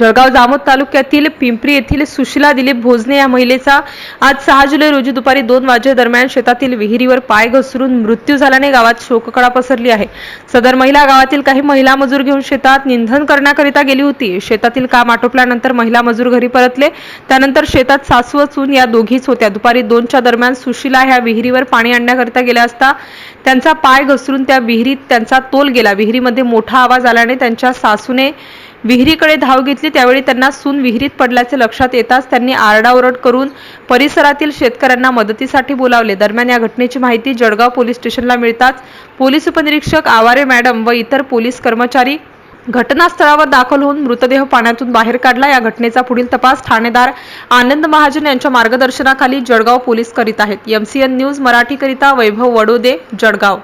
जळगाव जामोद तालुक्यातील पिंपरी येथील सुशिला दिलीप भोजने या महिलेचा आज सहा जुलै रोजी दुपारी दोन वाजेदरम्यान शेतातील विहिरीवर पाय घसरून मृत्यू झाल्याने गावात शोककळा पसरली आहे. सदर महिला गावातील काही महिला मजूर घेऊन शेतात निंधन करण्याकरिता गेली होती. शेतातील काम आटोपल्यानंतर महिला मजूर घरी परतले. त्यानंतर शेतात सासू असून या दोघीच होत्या. दुपारी दोनच्या दरम्यान सुशिला ह्या विहिरीवर पाणी आणण्याकरिता गेल्या असता त्यांचा पाय घसरून त्या विहिरीत त्यांचा तोल गेला. विहिरीमध्ये मोठा आवाज आल्याने त्यांच्या सासूने विहिरीकडे धाव घेतली त्यावेळी त्यांना सून विहिरीत पडल्याचे लक्षात येताच त्यांनी आरडाओरड करून परिसरातील शेतकऱ्यांना मदतीसाठी बोलावले. दरम्यान या घटनेची माहिती जळगाव पोलीस स्टेशनला मिळताच पोलीस उपनिरीक्षक आवारे मॅडम व इतर पोलीस कर्मचारी घटनास्थळावर दाखल होऊन मृतदेह पाण्यातून बाहेर काढला. या घटनेचा पुढील तपास ठाणेदार आनंद महाजन यांच्या मार्गदर्शनाखाली जळगाव पोलीस करीत आहेत. एमसीएन न्यूज मराठीकरिता वैभव वडोदे जळगाव.